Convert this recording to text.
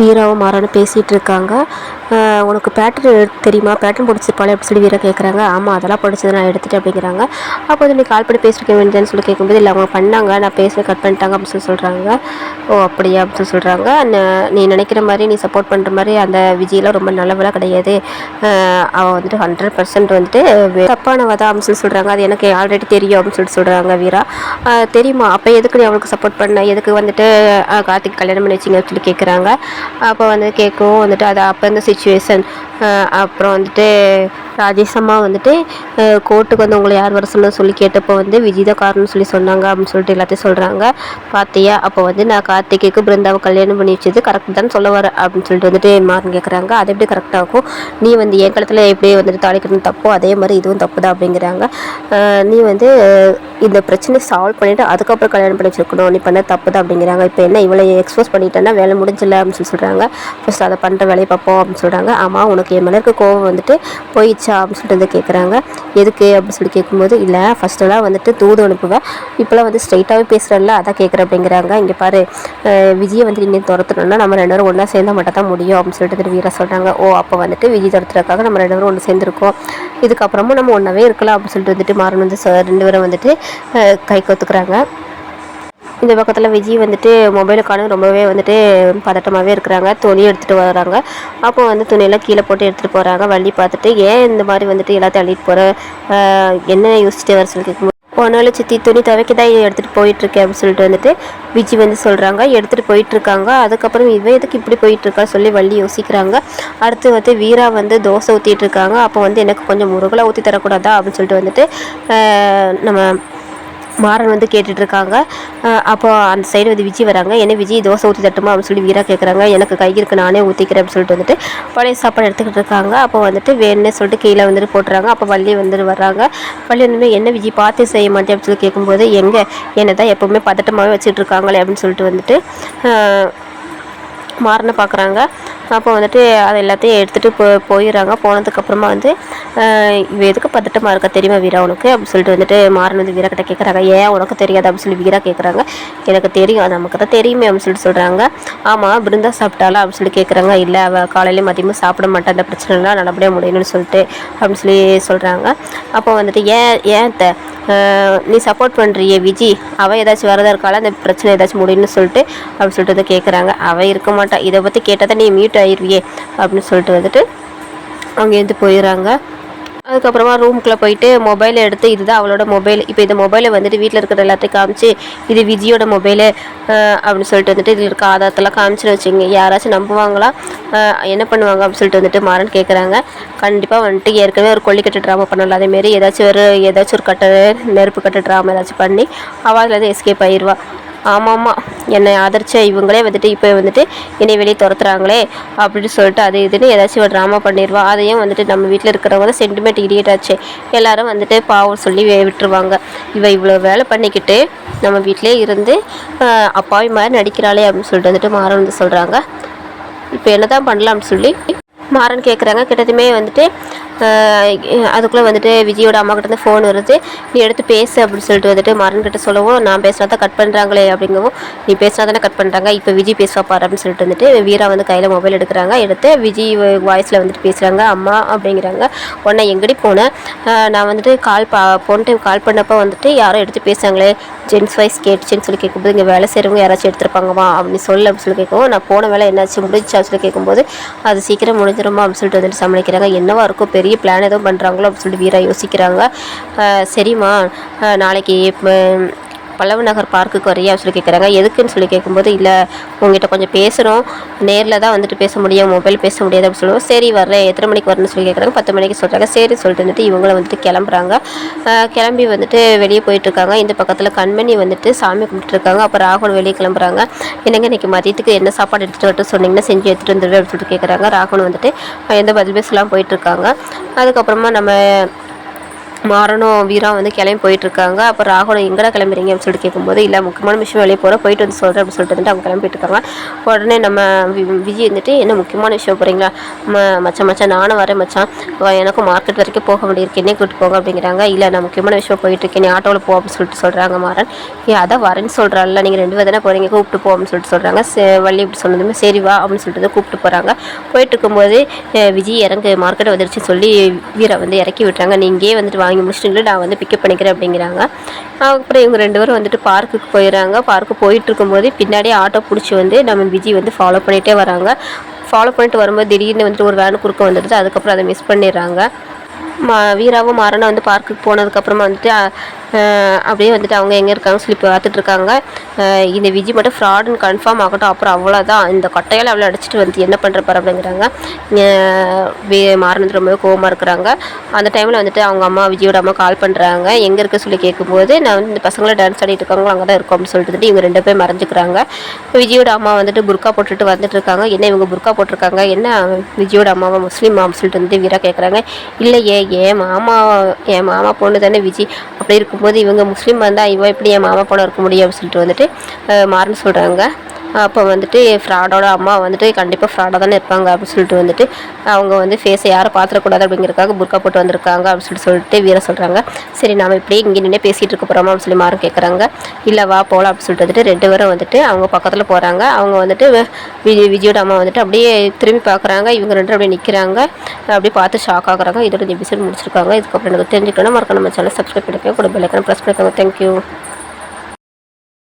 வீராவும் மாறான்னு பேசிகிட்டு இருக்காங்க. உனக்கு பேட்டர்ன் தெரியுமா? பேட்டர்ன் பிடிச்சிருப்பாளே அப்படி சொல்லி வீரா கேட்குறாங்க ஆமாம் அதெல்லாம் பிடிச்சது நான் எடுத்துகிட்டு அப்படிங்கிறாங்க. அப்போ வந்து நீ கால் பண்ணி பேசிருக்க வேண்டியதுன்னு சொல்லி கேட்கும்போது இல்லை அவங்க பண்ணாங்க. நான் பேச கட் பண்ணிட்டாங்க அப்படின்னு சொல்லி சொல்கிறாங்க ஓ அப்படியா? அப்படின்னு சொல்லி சொல்கிறாங்க நீ நினைக்கிற மாதிரி நீ சப்போர்ட் பண்ணுற மாதிரி அந்த விஜயெலாம் ரொம்ப நல்லவெல்லாம் கிடையாது. அவன் அவள் வந்துட்டு ஹண்ட்ரட் பர்சன்ட் வந்துட்டு வே- தப்பானவ தான் அப்படின்னு சொல்லி சொல்கிறாங்க அது எனக்கு ஆல்ரெடி தெரியும் அப்படின்னு சொல்லிட்டு சொல்கிறாங்க வீரா. தெரியுமா? அப்போ எதுக்கு நீ அவளுக்கு சப்போர்ட் பண்ண? எதுக்கு வந்துட்டு கார்த்திக் கல்யாணம் பண்ணி வச்சிங்க சொல்லி கேட்குறாங்க அப்போ வந்து கேட்கும் வந்துட்டு அது அப்போ இந்த சுச்சுவேஷன் சுச்சுவேஷன் அப்புறம் வந்துட்டு ராஜேஷ் வந்துட்டு கோர்ட்டுக்கு வந்து உங்களை யார் வர சொல்லணும்னு சொல்லி கேட்டப்போ வந்து விஜய் தான் காரணம்னு சொல்லி சொன்னாங்க அப்படின்னு சொல்லிட்டு எல்லாத்தையும் சொல்கிறாங்க பார்த்தியா அப்போ வந்து நான் கார்த்திகைக்கு பிருந்தாவை கல்யாணம் பண்ணி வச்சது கரெக்ட் தான் சொல்ல வர அப்படின்னு சொல்லிட்டு வந்துட்டு மாறன் கேட்குறாங்க அது எப்படி கரெக்டாக இருக்கும் நீ வந்து என் காலத்தில் எப்படி வந்துட்டு தாளிக்கணும் தப்போ அதே மாதிரி இதுவும் தப்பு தான் அப்படிங்கிறாங்க. நீ வந்து இந்த பிரச்சனையை சால்வ் பண்ணிவிட்டு அதுக்கப்புறம் கல்யாணம் பண்ணி வச்சிருக்கணும். நீ பண்ண தப்பு தான் அப்படிங்கிறாங்க. இப்போ என்ன இவ்வளோ எக்ஸ்போஸ் பண்ணிட்டேன்னா வேலை முடிஞ்சில்ல அப்படின்னு சொல்லி சொல்கிறாங்க ஃபஸ்ட் அதை பண்ணுற வேலையை பார்ப்போம் அப்படின்னு சொல்கிறாங்க ஆமாம் உனக்கு என் மேலே இருக்க கோவம் வந்துட்டு போயிடுச்சு. அப்படின்னு சொல்லிட்டு வந்து கேட்குறாங்க எதுக்கு அப்படின்னு சொல்லி கேட்கும்போது இல்லை ஃபஸ்ட்டெல்லாம் வந்துட்டு தூது அனுப்புவேன். இப்போலாம் வந்து ஸ்ட்ரைட்டாகவே பேசுகிறல்ல அதான் கேட்குறேன் அப்படிங்கிறாங்க. இங்கே பாரு விஜயை வந்து நீங்கள் துரத்துனோம்னா நம்ம ரெண்டு பேரும் ஒன்றா சேர்ந்தா மட்டும் தான் முடியும் அப்படின்னு சொல்லிட்டு திரு வீரா சொல்கிறாங்க ஓ அப்போ வந்துட்டு விஜய் துரத்துறதுக்காக நம்ம ரெண்டு பேரும் ஒன்று சேர்ந்துருக்கோம். இதுக்கப்புறமும் நம்ம ஒன்றாவே இருக்கலாம் அப்படின்னு சொல்லிட்டு வந்துட்டு மாறன் வந்து ரெண்டு பேரும் வந்துட்டு கை கோத்துக்கிறாங்க. இந்த பக்கத்தில் விஜய் வந்துட்டு மொபைலுக்கான ரொம்பவே வந்துட்டு பதட்டமாகவே இருக்கிறாங்க. துணி எடுத்துகிட்டு வராங்க. அப்போ வந்து துணியெல்லாம் கீழே போட்டு எடுத்துகிட்டு போகிறாங்க வள்ளி பார்த்துட்டு ஏன் இந்த மாதிரி வந்துட்டு எல்லாத்தையும் அள்ளிட்டு போகிற என்ன யோசிச்சுட்டு வர சொல்லி கேட்கும்போது ஒன்றால் சித்தி துணி துவைக்க தான் எடுத்துகிட்டு போயிட்டுருக்கேன். அப்படின்னு சொல்லிட்டு வந்துட்டு விஜி வந்து சொல்கிறாங்க எடுத்துகிட்டு போயிட்டுருக்காங்க. அதுக்கப்புறம் இவன் எதுக்கு இப்படி போயிட்டுருக்கா? சொல்லி வள்ளி யோசிக்கிறாங்க. அடுத்து வந்து வீரா வந்து தோசை ஊற்றிட்டு இருக்காங்க அப்போ வந்து எனக்கு கொஞ்சம் முருகலாக ஊற்றி தரக்கூடாதா? அப்படின்னு சொல்லிட்டு வந்துட்டு நம்ம மாறன் வந்து கேட்டுட்ருக்காங்க. அப்போ அந்த சைடு வந்து விஜய் வராங்க. என்ன விஜய் தோசை ஊற்றி தட்டுமா? அப்படின்னு சொல்லி வீரா கேட்குறாங்க எனக்கு கை இருக்கு நானே ஊற்றிக்கிறேன் அப்படின்னு சொல்லிட்டு வந்துட்டு பழைய சாப்பாடு எடுத்துக்கிட்டு இருக்காங்க. அப்போ வந்துட்டு வேணும்னு சொல்லிட்டு கீழே வந்துட்டு போட்டுறாங்க. அப்போ வள்ளி வந்துட்டு வர்றாங்க. வள்ளி வந்து என்ன விஜய் பார்த்து செய்ய மாட்டேன் அப்படின்னு சொல்லி கேட்கும்போது எங்கே? என்னை தான் எப்போவுமே பதட்டமாகவே வச்சுட்டு இருக்காங்களே அப்படின்னு சொல்லிட்டு வந்துட்டு மாறனை பார்க்குறாங்க அப்போ வந்துட்டு அது எல்லாத்தையும் எடுத்துகிட்டு போ போயிடுறாங்க. போனதுக்கப்புறமா வந்து இவ எதுக்கு பதட்டமாக இருக்கா தெரியுமா வீரா உனக்கு? அப்படின்னு சொல்லிட்டு வந்துட்டு மாறன் வந்து வீரா கிட்ட கேட்குறாங்க ஏன் உனக்கு தெரியாது அப்படின்னு சொல்லி வீரா கேட்குறாங்க எனக்கு தெரியும் நமக்கு தான் தெரியுமே அப்படின்னு சொல்லிட்டு சொல்கிறாங்க ஆமாம் பிருந்தா சாப்பிட்டாலா அப்படின்னு சொல்லி கேட்குறாங்க இல்லை அவள் காலையிலேயும் மதியமும் சாப்பிட மாட்டேன் அந்த பிரச்சனைலாம் நல்லபடியாக முடியணும்னு சொல்லிட்டு அப்படின்னு சொல்லி சொல்கிறாங்க அப்போ வந்துட்டு ஏன் ஏன் த நீ சப்போர்ட் பண்ணுறியே விஜி. அவள் ஏதாச்சும் வரதா இருக்காள்? அந்த பிரச்சனை ஏதாச்சும் முடியும்னு சொல்லிட்டு அப்படின்னு சொல்லிட்டு வந்து கேட்குறாங்க அவள் இருக்க மாட்டா. இதை பற்றி கேட்டால் தான் நீ மியூட் ஆயிடுவியே அப்படின்னு சொல்லிட்டு வந்துட்டு அவங்க எழுந்து போயிடுறாங்க. அதுக்கப்புறமா ரூம்குள்ளே போயிட்டு மொபைலை எடுத்து இதுதான் அவளோட மொபைல் இப்போ இந்த மொபைலை வந்துட்டு வீட்டில் இருக்கிற எல்லாத்தையும் காமிச்சு இது விஜயோட மொபைலு அப்படின்னு சொல்லிட்டு வந்துட்டு இதில் இருக்க ஆதாரத்தெல்லாம் காமிச்சுன்னு வச்சுங்க யாராச்சும் நம்புவாங்களா? என்ன பண்ணுவாங்க அப்படின்னு சொல்லிட்டு வந்துட்டு மாறன் கேட்குறாங்க கண்டிப்பாக வந்துட்டு ஏற்கனவே ஒரு கொல்லிக்கட்டு ட்ராமா பண்ணல அதேமாரி ஏதாச்சும் ஒரு ஏதாச்சும் ஒரு கட்ட நெருப்பு கட்ட ட்ராமா ஏதாச்சும் பண்ணி அவள் அதுலேருந்து எஸ்கேப் ஆயிடுவா ஆமாம்மா. என்னை ஆதரிச்ச இவங்களே வந்துட்டு இப்போ வந்துட்டு என்னை வெளியே துரத்துறாங்களே அப்படின்னு சொல்லிட்டு அது இதுன்னு ஏதாச்சும் ஒரு ட்ராமா பண்ணிடுவா. அதையும் வந்துட்டு நம்ம வீட்டில் இருக்கிறவங்க சென்டிமெண்ட் இடியேட் ஆச்சு. எல்லாரும் வந்துட்டு பாவம் சொல்லி விட்டுருவாங்க. இவ இவ்வளோ வேலை பண்ணிக்கிட்டு நம்ம வீட்டிலே இருந்து அப்பாவி மாதிரி நடிக்கிறாளே அப்படின்னு சொல்லிட்டு வந்துட்டு மாறன் வந்து சொல்கிறாங்க இப்போ என்ன தான் பண்ணலாம்னு சொல்லி மாறன் கேட்குறாங்க கிட்டத்துமே வந்துட்டு அதுக்குள்ளே வந்துட்டு விஜயோட அம்மா கிட்ட இருந்து ஃபோன் வருது. நீ எடுத்து பேசு அப்படின்னு சொல்லிட்டு வந்துட்டு மாறன் கிட்ட சொல்லவும் நான் பேசினா தான் கட் பண்ணுறாங்களே அப்படிங்கவும் நீ பேசினா தானே கட் பண்ணுறாங்க இப்போ விஜய் பேசுவா பாரு அப்படின்னு சொல்லிட்டு வந்துட்டு வீரா வந்து கையில் மொபைல் எடுக்கிறாங்க. எடுத்து விஜய் வாய்ஸில் வந்துட்டு பேசுகிறாங்க அம்மா அப்படிங்கிறாங்க. உன்னை எங்கடி போனேன் நான் வந்துட்டு கால் பா போன டைம் கால் பண்ணப்போ வந்துட்டு யாரோ எடுத்து பேசுகிறாங்களே ஜென்ஸ் வாய்ஸ் கேட்டுச்சுன்னு சொல்லி கேட்கும்போது இங்கே வேலை செய்கிறவங்க யாராச்சும் எடுத்துருப்பாங்கம்மா அப்படின்னு சொல்லு அப்படின்னு சொல்லி கேட்கவும் நான் போன வேலை என்னாச்சு முடிஞ்சான்னு சொல்லி கேட்கும்போது அது சீக்கிரம் முடிஞ்சிருமா அப்படின்னு சொல்லிட்டு வந்துட்டு சமாளிக்கிறாங்க. என்னவா இருக்கும் பெரிய பிளான் எதுவும் பண்ணுறாங்களோ அப்படின்னு சொல்லிட்டு வீரா யோசிக்கிறாங்க. சரிம்மா நாளைக்கு இப்போ பல்லவ நகர் பார்க்குக்கு வரையா சொல்லி கேட்குறாங்க எதுக்குன்னு சொல்லி கேட்கும்போது இல்லை உங்ககிட்ட கொஞ்சம் பேசுகிறோம் நேரில் தான் வந்துட்டு பேச முடியும். மொபைல் பேச முடியாது. அப்படின்னு சொல்லுவோம் சரி வர்றேன். எத்தனை மணிக்கு வரணும்னு சொல்லி கேட்குறாங்க பத்து மணிக்கு சொல்கிறாங்க சரி சொல்லிட்டு வந்துட்டு இவங்களும் வந்துட்டு கிளம்புறாங்க. கிளம்பி வந்துட்டு வெளியே போயிட்டுருக்காங்க இந்த பக்கத்தில் கண்மணி வந்துட்டு சாமி கும்பிட்டுருக்காங்க அப்புறம் ராகுல் வெளியே கிளம்புறாங்க. என்னங்க இன்னைக்கு மதியத்துக்கு என்ன சாப்பாடு எடுத்துகிட்டு வரட்டும் சொன்னீங்கன்னா செஞ்சு எடுத்துகிட்டு வந்துடுவேன் அப்படின்னு சொல்லிட்டு கேட்குறாங்க ராகுல் வந்துட்டு எந்த பதில் பேசலாம்? போயிட்டுருக்காங்க அதுக்கப்புறமா நம்ம மாறனும் வீரா வந்து கிளம்பி போயிட்டுருக்காங்க. அப்போ ராகுலம் எங்கடா கிளம்புறீங்க? அப்படின்னு சொல்லிட்டு கேட்கும்போது இல்லை முக்கியமான விஷயம் வெளியே போகிறோம் போயிட்டு வந்து சொல்கிறேன் அப்படின்னு சொல்லிட்டு வந்துட்டு அவங்க கிளம்பிட்டு இருக்காங்க. உடனே நம்ம வி- விஜய் வந்துட்டு என்ன முக்கியமான விஷயம் போகிறீங்களா மச்சான் மச்சான் நானும் வரேன் மச்சான். வா, எனக்கும் மார்க்கெட் வரைக்கும் போக வேண்டியிருக்கு. என்ன கூப்பிட்டு போங்க அப்படிங்கிறாங்க. இல்லை நான் முக்கியமான விஷயம் போயிட்டு இருக்கேன். நீ ஆட்டோவில் போ அப்படின்னு சொல்லிட்டு சொல்கிறாங்க மாறன். ஏ அதான் வரேன்னு சொல்கிறாள்ல நீங்கள் ரெண்டு பேர் தானே போகிறீங்க கூப்பிட்டு போ அப்படின்னு சொல்லிட்டு சொல்கிறாங்க வள்ளி இப்படி சொன்னதுமே சரி வா அப்படின்னு சொல்லிட்டு வந்து கூப்பிட்டு போகிறாங்க போயிட்டு இருக்கும்போது விஜய் இறங்கு மார்க்கெட் வந்துருச்சு சொல்லி வீரை வந்து இறக்கி விட்டுறாங்க. நீ இங்கேயே வந்துட்டு வாங்கி முடிச்சுட்டு நான் வந்து பிக்கப் பண்ணிக்கிறேன் அப்படிங்கிறாங்க. அப்புறம் இவங்க ரெண்டு பேரும் வந்துட்டு பார்க்குக்கு போயிடுறாங்க. பார்க்கு போயிட்டு இருக்கும்போது பின்னாடியே ஆட்டோ பிடிச்சி வந்து நம்ம விஜய் வந்து ஃபாலோ பண்ணிகிட்டே வராங்க. ஃபாலோ பண்ணிட்டு வரும்போது திடீர்னு வந்துட்டு ஒரு வேன் குறுக்க வந்துடுது. அதுக்கப்புறம் அதை மிஸ் பண்ணிடுறாங்க. மா வீராவும் மாறனும் வந்து பார்க்குக்கு போனதுக்கப்புறமா வந்துட்டு அப்படியே வந்துட்டு அவங்க எங்கே இருக்காங்கன்னு சொல்லி பார்த்துட்டு இருக்காங்க இந்த விஜய் மட்டும் ஃப்ராடுன்னு கன்ஃபார்ம் ஆகட்டும் அப்புறம் அவ்வளோதான் இந்த கொட்டையால் அவ்வளோ அடிச்சிட்டு வந்து என்ன பண்ணுற பாரு அப்படிங்கிறாங்க. மாறினது வே- ரொம்பவே கோவமாக இருக்கிறாங்க. அந்த டைமில் வந்துட்டு அவங்க அம்மா விஜயோட அம்மா கால் பண்ணுறாங்க எங்கே இருக்க சொல்லி கேட்கும்போது நான் வந்து இந்த பசங்களை டான்ஸ் ஆடிட்டு இருக்காங்களோ அங்கே தான் இருக்கோம் அப்படின்னு சொல்லிட்டு இவங்க ரெண்டு பேரும் மறைஞ்சிக்கிறாங்க. விஜயோட அம்மா வந்துட்டு புர்கா போட்டுட்டு வந்துட்டு இருக்காங்க என்ன இவங்க புர்கா போட்டிருக்காங்க? என்ன விஜயோட அம்மாவை முஸ்லீம் மாம் சொல்லிட்டு வந்து வீரா கேட்குறாங்க இல்லையே என் மாமா என் மாமா பொண்ணு தானே விஜய் அப்படி இருக்கும்போது இவங்க முஸ்லீம் வந்தால் இவன் எப்படி என் மாமா போல இருக்க முடியும் அப்படின்னு சொல்லிட்டு வந்துட்டு மாறுன்னு சொல்கிறாங்க அப்போ வந்துட்டு ஃப்ராடோட அம்மா வந்துட்டு கண்டிப்பாக ஃப்ராடாக தானே இருப்பாங்க அப்படின்னு சொல்லிட்டு வந்துட்டு அவங்க வந்து ஃபேஸை யாரும் பார்த்துடக்கூடாது அப்படிங்கிறதுக்காக புர்கா போட்டு வந்திருக்காங்க அப்படின்னு சொல்லிட்டு சொல்லிட்டு வீர சொல்கிறாங்க சரி நாம் இப்படியே இங்கே நின்று பேசிகிட்டு இருக்க போகிறோமா அப்படின்னு சொல்லி மாறும் கேட்குறாங்க இல்லை வா போகலாம் அப்படின்னு சொல்லிட்டு வந்துட்டு ரெண்டு பேரும் வந்துட்டு அவங்க பக்கத்தில் போகிறாங்க அவங்க வந்துட்டு விஜய் விஜயோட அம்மா வந்துட்டு அப்படியே திரும்பி பார்க்குறாங்க இவங்க ரெண்டு அப்படியே நிற்கிறாங்க அப்படியே பார்த்து ஷாக் ஆகுறாங்க. இதோட எபிசோட் முடிச்சிருக்காங்க. இதுக்கப்புறம் எனக்கு தெரிஞ்சுக்கணும். மறக்க நம்ம சேனல் சப்ஸ்கிரைப் பண்ணிக்கோங்க. கூட பெல்லைக்கான ப்ரெஸ் பண்ணிக்கோங்க. தேங்க்யூ